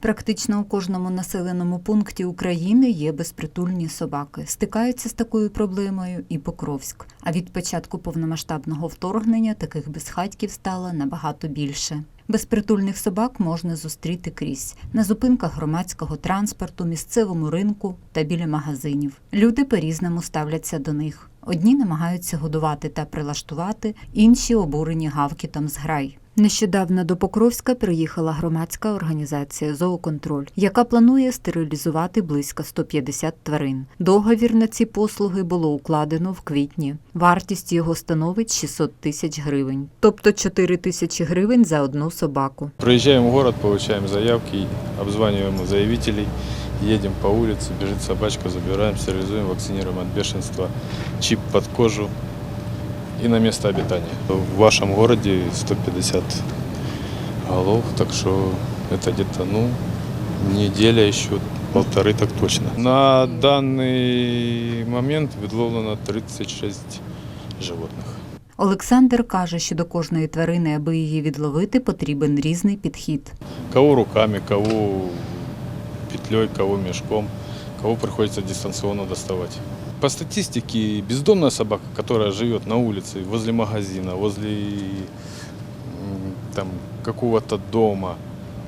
Практично у кожному населеному пункті України є безпритульні собаки. Стикаються з такою проблемою і Покровськ. А від початку повномасштабного вторгнення таких безхатьків стало набагато більше. Безпритульних собак можна зустріти крізь на зупинках громадського транспорту, місцевому ринку та біля магазинів. Люди по-різному ставляться до них. Одні намагаються годувати та прилаштувати, інші обурені гавкітом зграй. Нещодавно до Покровська приїхала громадська організація Зооконтроль, яка планує стерилізувати близько 150 тварин. Договір на ці послуги було укладено в квітні. Вартість його становить 600 тисяч гривень, тобто 4 тисячі гривень за одну собаку. Приезжаем в город, получаем заявки, обзваниваем заявителей, едем по улице, бежит собачка, забираем, стерилизуем, вакцинируем от бешенства, чип под кожу и на место обитания. В вашем городе 150 голов, так что это где-то, ну, неделя еще, полторы так точно. На данный момент відловлено 36 животных. Олександр каже, що до кожної тварини, аби її відловити, потрібен різний підхід. Кого руками, кого петлей, кого мешком, кого приходится дистанционно доставать. По статистике, бездомная собака, которая живет на улице, возле магазина, возле м, там, какого-то дома,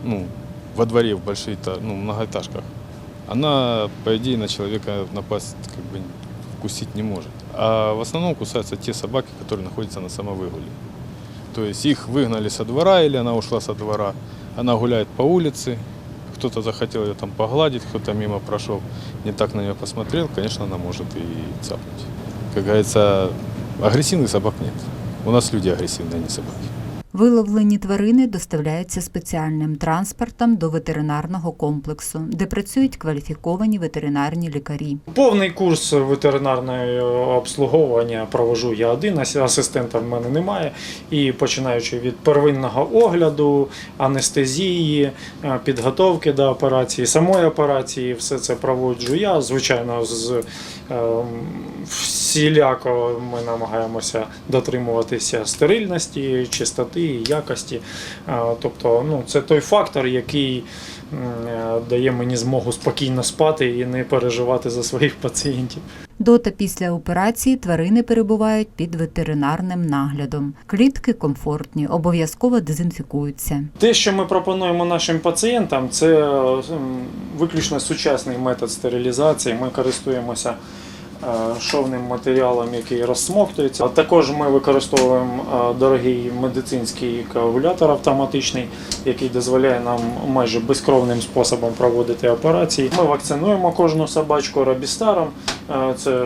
ну, во дворе в больших эта- ну, многоэтажках, она, по идее, на человека напасть как бы вкусить не может. А в основном кусаются те собаки, которые находятся на самовыгуле. То есть их выгнали со двора или она ушла со двора. Она гуляет по улице, кто-то захотел ее там погладить, кто-то мимо прошел, не так на нее посмотрел, конечно, она может и цапнуть. Как говорится, агрессивных собак нет. У нас люди агрессивные, а не собаки. Виловлені тварини доставляються спеціальним транспортом до ветеринарного комплексу, де працюють кваліфіковані ветеринарні лікарі. Повний курс ветеринарного обслуговування провожу я один, асистента в мене немає. І починаючи від первинного огляду, анестезії, е, підготовки до операції, самої операції, все це проводжу я. Звичайно, з ем, всіляко ми намагаємося дотримуватися стерильності, чистоти, якості. Е, Тобто, ну, це той фактор, який е, дає мені змогу спокійно спати і не переживати за своїх пацієнтів. До та після операції тварини перебувають під ветеринарним наглядом. Клітки комфортні, обов'язково дезінфікуються. Те, що ми пропонуємо нашим пацієнтам, це виключно сучасний метод стерилізації. Ми користуємося шовним матеріалом, який розсмоктується. Також ми використовуємо е, дорогий медицинський коагулятор автоматичний, який дозволяє нам майже безкровним способом проводити операції. Ми вакцинуємо кожну собачку рабістаром. Е, Це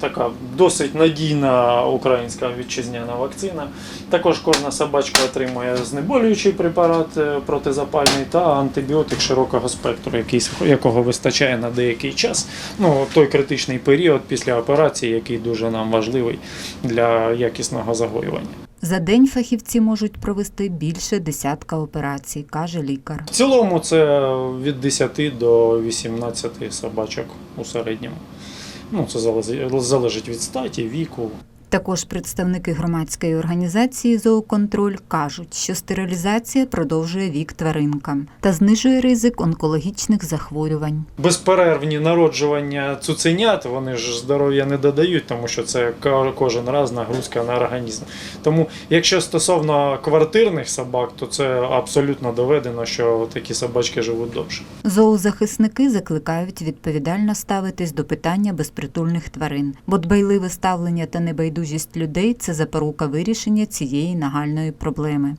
така досить надійна українська вітчизняна вакцина. Також кожна собачка отримує знеболюючий препарат е, протизапальний та антибіотик широкого спектру, який, якого вистачає на деякий час. Ну, той критичний період після операції, який дуже нам важливий для якісного загоювання. За день фахівці можуть провести більше десятка операцій, каже лікар. В цілому це від 10 до 18 собачок у середньому. Ну, це залежить- від статі, віку. Також представники громадської організації Зооконтроль кажуть, що стерилізація продовжує вік тваринкам та знижує ризик онкологічних захворювань. безперервні народжування цуценят, вони ж здоров'я не додають, тому що це кожен раз нагрузка на організм. Тому, якщо стосовно квартирних собак, то це абсолютно доведено, що такі собачки живуть довше. Зоозахисники закликають відповідально ставитись до питання безпритульних тварин, бо дбайливе ставлення та небайдужість людей це запорука вирішення цієї нагальної проблеми.